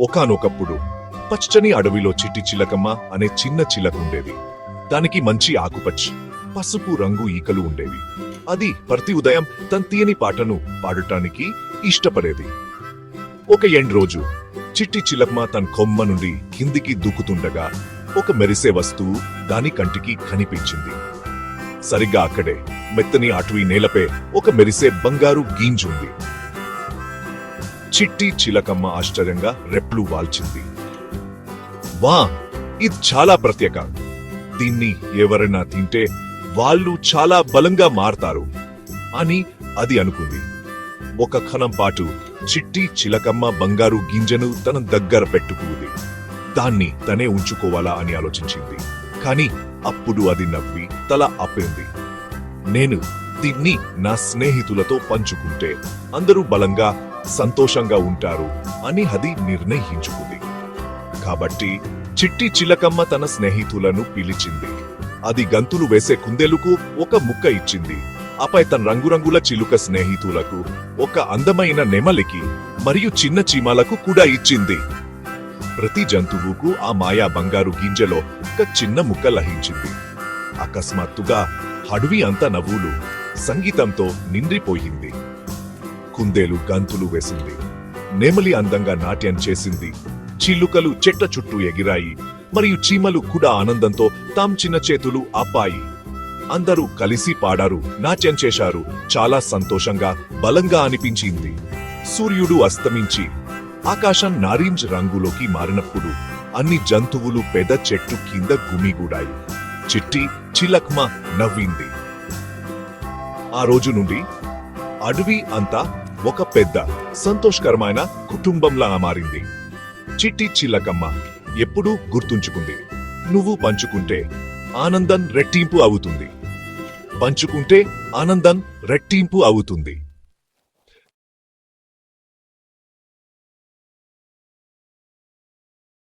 ఒకానొకప్పుడు పచ్చని అడవిలో చిట్టి చిలకమ్మ అనే చిన్న చిలక ఉండేది. దానికి మంచి ఆకుపచ్చి పసుపు రంగు ఈకలు ఉండేవి. అది ప్రతి ఉదయం తన తీయని పాటను పాడటానికి ఇష్టపడేది. ఒక ఎండ్ రోజు చిట్టి చిలకమ్మ తన కొమ్మ నుండి కిందికి దూకుతుండగా ఒక మెరిసే వస్తువు దాని కంటికి కనిపించింది. సరిగ్గా అక్కడే మెత్తని అటవీ నేలపై ఒక మెరిసే బంగారు గీంజుంది చిట్టి చిలకమ్మ ఆశ్చర్యంగా రెప్లు వాల్చింది. వా ఇది చాలా ప్రత్యేక. దీన్ని ఎవరైనా తింటే వాళ్ళు చాలా బలంగా మారతారు అని అది అనుకుంది. ఒక క్షణం పాటు చిట్టి చిలకమ్మ బంగారు గింజను తన దగ్గర పెట్టుకుంది. దాన్ని తనే ఉంచుకోవాలా అని ఆలోచించింది. కాని అప్పుడు అది నవ్వి తల అప్పింది నేను దీన్ని నా స్నేహితులతో పంచుకుంటే అందరూ బలంగా సంతోషంగా ఉంటారు అని అది నిర్ణయించుకుంది. కాబట్టి చిట్టి చిలకమ్మ తన స్నేహితులను పిలిచింది. అది గంతులు వేసే కుందేలుకు ఒక ముక్క ఇచ్చింది. ఆపై తన రంగురంగుల చిలుక స్నేహితులకు ఒక అందమైన నెమలికి మరియు చిన్న చీమలకు కూడా ఇచ్చింది. ప్రతి జంతువుకు ఆ మాయా బంగారు గింజలో ఒక చిన్న ముక్క లహించింది. అకస్మాత్తుగా అడవి అంత నవ్వులు సంగీతంతో నిండిపోయింది. కుందేలు గంతులు వేసింది. నెమలి అందంగా నాట్యం చేసింది. చిల్లుకలు చెట్ల చుట్టూ ఎగిరాయి. మరియు చీమలు కూడా ఆనందంతో తాం చిన్న చేతులు ఆపాయి. అందరూ కలిసి పాడారు నాట్యం చేశారు. చాలా సంతోషంగా బలంగా అనిపించింది. సూర్యుడు అస్తమించి ఆకాశం నారింజ్ రంగులోకి మారినప్పుడు అన్ని జంతువులు పెద్ద చెట్టు కింద గుమిగూడాయి. చిట్టి చిలక్మ నవ్వింది. ఆ రోజు నుండి అడవి అంతా ఒక పెద్ద సంతోషకరమైన కుటుంబంలా మారింది. చిట్టి చిల్లకమ్మ ఎప్పుడూ గుర్తుంచుకుంది. నువ్వు పంచుకుంటే ఆనందం రెట్టింపు అవుతుంది. పంచుకుంటే ఆనందం రెట్టింపు అవుతుంది.